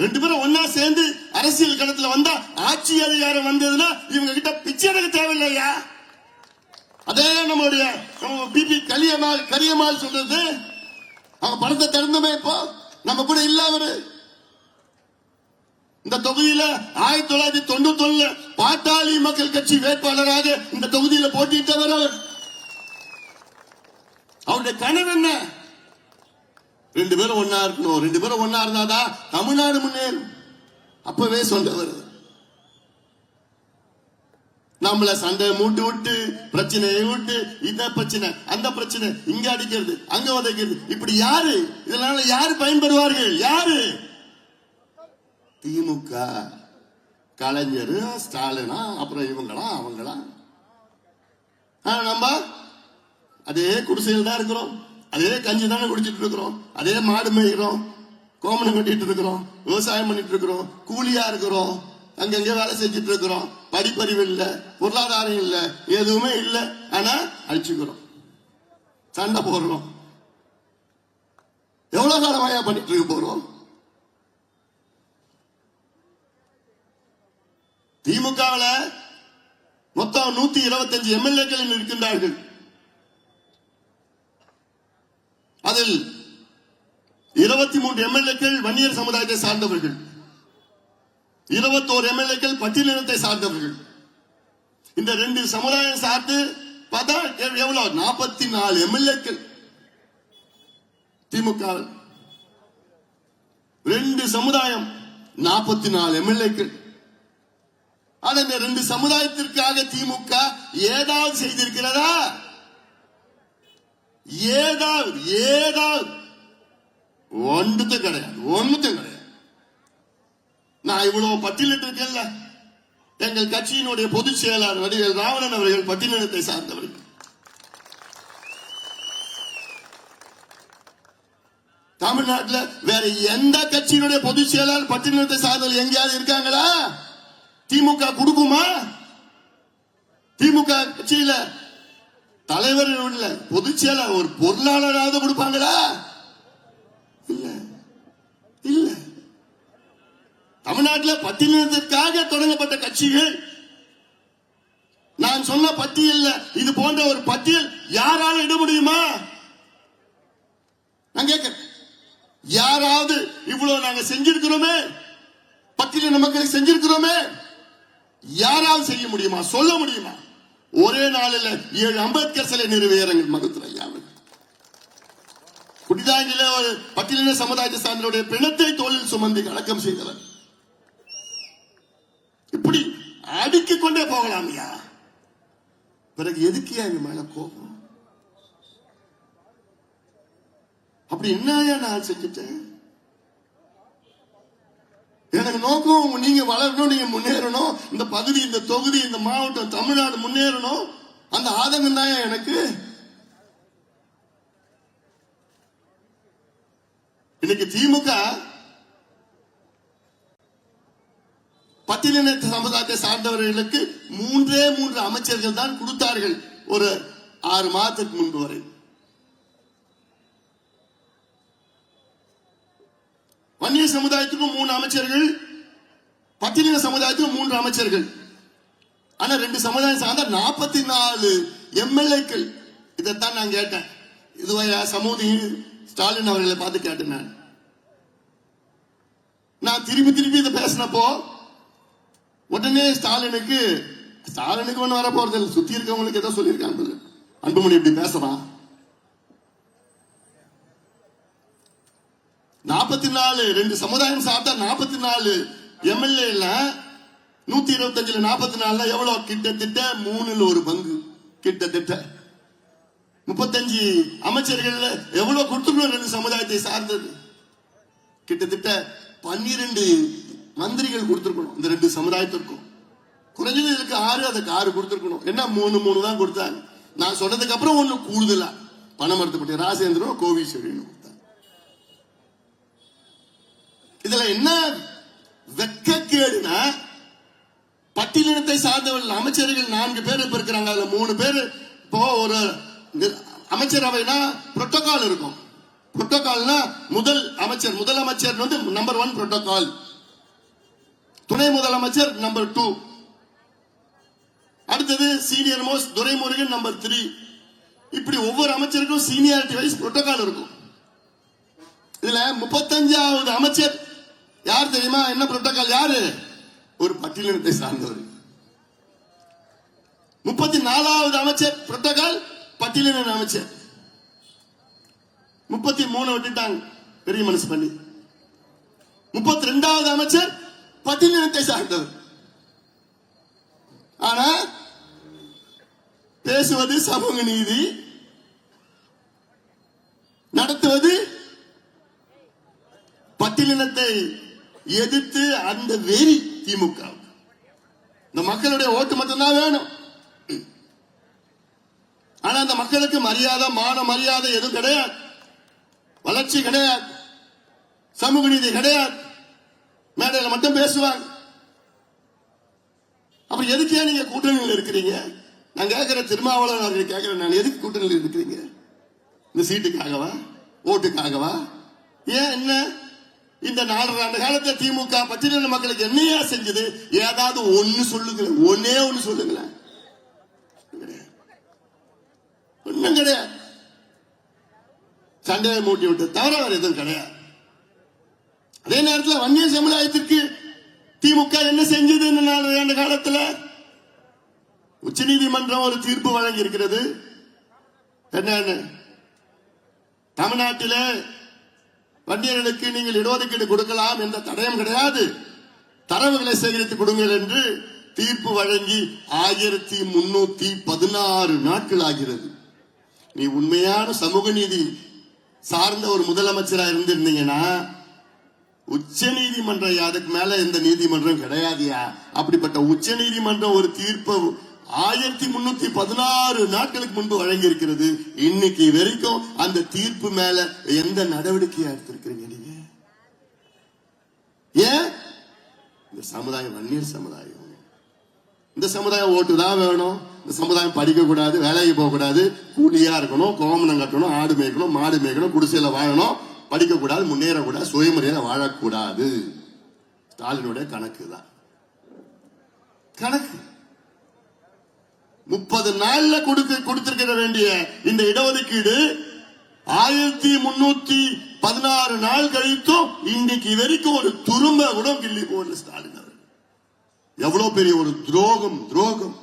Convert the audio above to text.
ரெண்டு பேரும் ஒன்னா சேர்ந்து அரசியல் களத்துல வந்தா ஆட்சி அதிகாரம் வந்ததுன்னா இவங்க கிட்ட பிச்சை எடுக்க தேவையில்லையா? அதே நம்மளுடைய நம்ம பிபி கலியம்மாள் கரியம்மாள் சொல்றது. அவங்க பணத்தை திறந்துமே இப்போ. நம்ம கூட இல்ல அவரு. இந்த தொகுதியில ஆயிரத்தி தொள்ளாயிரத்தி தொண்ணூத்தி ஒண்ணுல பாட்டாளி மக்கள் கட்சி வேட்பாளராக இந்த தொகுதியில போட்டியிட்டவர் அவர். அவருடைய கனவு என்ன? ரெண்டு பேரும் ஒன்னா இருக்கணும். ரெண்டு பேரும் ஒன்னா இருந்தாதான் தமிழ்நாடு முன்னேறும். அப்பவே சொல்றவர் நம்மள சண்டை மூட்டு விட்டு பிரச்சனையை விட்டு இந்த பிரச்சனை அந்த பிரச்சனை இங்க அடிக்கிறது அங்க உதைக்கிறது. இப்படி யாரு? இதனால யாரு பயன்பெறுவார்கள்? யாரு? திமுக. கலைஞர் ஸ்டாலினா அப்புறம் இவங்களா அவங்களா? நம்ம அதே குடிசையில் தான் இருக்கிறோம். அதே கஞ்சி தானே குடிச்சிட்டு இருக்கிறோம். அதே மாடு மேய்கிறோம். கோமணம் கட்டிட்டு இருக்கிறோம். விவசாயம் பண்ணிட்டு இருக்கிறோம். கூலியா இருக்கிறோம். அங்கங்க வேலை செஞ்சுட்டு இருக்கிறோம். படிப்பறிவு இல்லை பொருளாதாரம் இல்லை எதுவுமே இல்லை. ஆனா அழிச்சுக்கிறோம். சண்டை போடுறோம். எவ்வளவு காலமாயா பண்ணிட்டு இருக்க போறோம்? திமுகவுல மொத்தம் நூத்தி இருபத்தஞ்சு எம்எல்ஏக்கள் இருக்கின்றார்கள் அதில் இருபத்தி மூன்று எம்எல்ஏக்கள் வன்னியர் சமுதாயத்தை சார்ந்தவர்கள் இருபத்தோரு எம்எல்ஏக்கள் பட்டியலினத்தை சார்ந்தவர்கள். இந்த ரெண்டு சமுதாயம் சார்ந்து பார்த்தா எவ்வளவு நாற்பத்தி நாலு எம்எல்ஏக்கள் திமுக. ரெண்டு சமுதாயம் நாற்பத்தி நாலு எம்எல்ஏக்கள். ஆனா இந்த ரெண்டு சமுதாயத்திற்காக திமுக ஏதாவது செய்திருக்கிறதா? ஏதாவது ஏதாவது. ஒன்றுத்தும் கிடையாது ஒன்றுத்தும் கிடையாது. நான் இவ்வளவு பட்டியலிட்டு இருக்கேன்ல எங்கள் கட்சியினுடைய பொதுச் செயலாளர் வடிவேல் ராவணன் அவர்கள் பட்டியலினத்தை சார்ந்தவர். தமிழ்நாட்டுல வேற எந்த கட்சியினுடைய பொதுச் செயலாளர் பட்டியலினத்தை சார்ந்தவர் எங்கேயாவது இருக்காங்களா? திமுக கொடுக்குமா? திமுக கட்சியில தலைவர் இல்ல பொதுச் செயலாளர் ஒரு பொருளாளராவது கொடுப்பாங்களா? இல்ல. இல்ல. தமிழ்நாட்டில் பட்டியலினத்திற்காக தொடங்கப்பட்ட கட்சிகள். நான் சொன்ன பட்டியல்ல இது போன்ற ஒரு பட்டியல் யாரால இட முடியுமா? நான் கேட்க யாராவது இவ்வளவு நாங்க செஞ்சிருக்கிறோமே? பட்டியலின மக்களுக்கு செஞ்சிருக்கிறோமே? யாராவது செய்ய முடியுமா? சொல்ல முடியுமா? ஒரே நாளில் ஏழு அம்பேத்கர் சிலை நிறுவியறங்கள் மகத்துல ஐயாவுக்கு குடிதாங்கில ஒரு பட்டியலின சமுதாயத்தை சார்ந்தவருடைய பிணத்தை தோளில் சுமந்து அடக்கம் செய்தவர். இப்படி அடுக்கிக் கொண்டே போகலாம் ஐயா. பிறகு எதுக்கு எங்க மேல கோபம்? அப்படி என்னையா நான் செஞ்சுட்டேன் எனக்கு நோக்கம் நீங்க வளரணும் நீங்க முன்னேறணும். இந்த பகுதி இந்த தொகுதி இந்த மாவட்டம் தமிழ்நாடு முன்னேறணும். அந்த ஆதங்கம் தான் எனக்கு. இன்னைக்கு திமுக பட்டியலின சமுதாயத்தை சார்ந்தவர்களுக்கு மூன்றே மூன்று அமைச்சர்கள் தான் கொடுத்தார்கள். ஒரு ஆறு மாதத்துக்கு முன்பு வரை வன்னிய சமுதாயத்துக்கும் மூணு அமைச்சர்கள் பட்டியலின சமுதாயத்துக்கும் மூன்று அமைச்சர்கள். ஆனா ரெண்டு சமுதாயம் சார்ந்த நாற்பத்தி நாலு எம்எல்ஏக்கள். இதைத்தான் நான் கேட்டேன். இதுவரை சமூதி ஸ்டாலின் அவர்களை பார்த்து கேட்டேன் நான். நான் திருப்பி திருப்பி இதை பேசினப்போ உடனே ஸ்டாலினுக்கு ஸ்டாலினுக்கு ஒண்ணு வர போறது இல்லை சுத்தி இருக்கவங்களுக்கு ஏதோ சொல்லியிருக்காங்க அன்புமணி இப்படி பேசுறான் நாற்பத்தி நாலு ரெண்டு சமுதாயம் சாப்பிட்டா நாற்பத்தி நாலு எம்எல்ஏல நூத்தி இருபத்தஞ்சுல நாற்பத்தி நாலுல எவ்வளவு கிட்டத்தட்ட மூணுல ஒரு பங்கு. கிட்டத்தட்ட. முப்பத்தஞ்சு அமைச்சர்கள் எவ்வளவு கொடுத்துருக்கோம் ரெண்டு சமுதாயத்தை சார்ந்தது? கிட்டத்தட்ட பன்னிரெண்டு மந்திரிகள் கொடுத்துருக்கணும். இந்த ரெண்டு சமுதாயத்திற்கும். குறைஞ்சது இதுக்கு ஆறு அதுக்கு ஆறு கொடுத்துருக்கணும். என்ன மூணு மூணு தான் கொடுத்தாங்க. நான் சொன்னதுக்கு அப்புறம் ஒண்ணு கூடுதலா. பணம் மறுத்துப்பட்டு ராசேந்திரம் கோவிஸ்வரின்னு கொடுத்தாங்க இதுல என்ன வெக்கக்கேடுனா பட்டியலினத்தை சார்ந்தவர்கள் அமைச்சர்கள் நான்கு பேர் இப்ப இருக்கிறாங்க. அதுல மூணு பேர் இப்போ ஒரு அமைச்சரவைனா புரோட்டோகால் இருக்கும். புரோட்டோகால்னா முதல் அமைச்சர் முதலமைச்சர் வந்து நம்பர் ஒன் புரோட்டோகால் துணை முதலமைச்சர் நம்பர் டூ அடுத்தது senior most Duraimurugan number three இப்படி ஒவ்வொரு அமைச்சருக்கும் சீனியாரிட்டி வைஸ் புரோட்டோகால் இருக்கும். இதுல முப்பத்தஞ்சாவது அமைச்சர் யார் தெரியுமா? என்ன புரோட்டோகால் யாரு? ஒரு பட்டியலினத்தை சார்ந்தவர். முப்பத்தி நாலாவது அமைச்சர் புரோட்டோகால் பட்டியலின அமைச்சர். முப்பத்தி மூணு விட்டுட்டாங்க பெரிய மனசு பண்ணி. முப்பத்தி ரெண்டாவது அமைச்சர் பட்டியலினத்தை சார்ந்தவர். ஆனா பேசுவது சமூக நீதி நடத்துவது பட்டியலினத்தை எதிர்த்து அந்த வெறி திமுக. இந்த மக்களுடைய ஓட்டு மட்டும்தான் வேணும். ஆனா அந்த மக்களுக்கு மரியாதை மான மரியாதை எதுவும் கிடையாது. வளர்ச்சி கிடையாது. சமூக நீதி கிடையாது. மேடையில் மட்டும் பேசுவாங்க. அப்புறம் எதுக்கே நீங்க கூட்டணியில் இருக்கிறீங்க? நான் கேட்கிற திருமாவளவன் அவர்கள் கேட்கிறேன் நான் எதுக்கு கூட்டணியில் இருக்கிறீங்க? இந்த சீட்டுக்காகவா? ஓட்டுக்காகவா? ஏன் என்ன? இந்த நாலரை ஆண்டு காலத்துல திமுக பச்சை மக்களுக்கு என்னையா செஞ்சது? ஏதாவது ஒண்ணு சொல்லுங்களேன். ஒன்னே ஒண்ணு சொல்லுங்களேன். ஒண்ணும் கிடையாது. சண்டையை மூட்டி விட்டு தவிர வேற எதுவும் கிடையாது. அதே நேரத்தில் வன்னிய சமுதாயத்திற்கு திமுக என்ன செஞ்சது இந்த நாலரை ஆண்டு காலத்துல? உச்சநீதிமன்றம் ஒரு தீர்ப்பு வழங்கி இருக்கிறது என்ன தமிழ்நாட்டில் வன்னியர்களுக்கு நீங்கள் இடஒதுக்கீடு கொடுக்கலாம் என்ற தடயம் கிடையாது. தரவுகளை சேகரித்து கொடுங்கள் என்று தீர்ப்பு வழங்கி ஆயிரத்தி முன்னூத்தி பதினாறு நாட்கள் ஆகிறது நீ உண்மையான சமூக நீதி சார்ந்த ஒரு முதலமைச்சரா இருந்திருந்தீங்கன்னா உச்ச நீதிமன்றம் அதுக்கு மேல எந்த நீதிமன்றம் கிடையாதியா? அப்படிப்பட்ட உச்ச நீதிமன்றம் ஒரு தீர்ப்பை ஆயிரத்தி முன்னூத்தி பதினாறு நாட்களுக்கு முன்பு வழங்கி இருக்கிறது இன்னைக்கு வரைக்கும் அந்த தீர்ப்பு மேல எந்த நடவடிக்கையா எடுத்திருக்கு ஏன்? இந்த சமுதாயம் வன்னியர் சமுதாயம். இந்த சமுதாயம் ஓட்டு தான் வேணும். இந்த சமுதாயம் படிக்க கூடாது வேலைக்கு போக கூடாது. கூலியா இருக்கணும் கோமணம் கட்டணும் ஆடு மேய்க்கணும் மாடு மேய்க்கணும் குடிசையில வாழணும். படிக்க கூடாது முன்னேறக்கூடாது சுயமரியாதை வாழக்கூடாது. ஸ்டாலினுடைய கணக்கு தான். கணக்கு. முப்பது நாள்ல கொடுக்க கொடுத்திருக்க வேண்டிய இந்த இடஒதுக்கீடு ஆயிரத்தி முன்னூத்தி பதினாறு நாள் கழித்தும் இன்னைக்கு வரைக்கும் ஒரு துரும்ப கூட கிள்ளி போடல ஸ்டாலின் எவ்வளவு பெரிய ஒரு துரோகம் துரோகம்.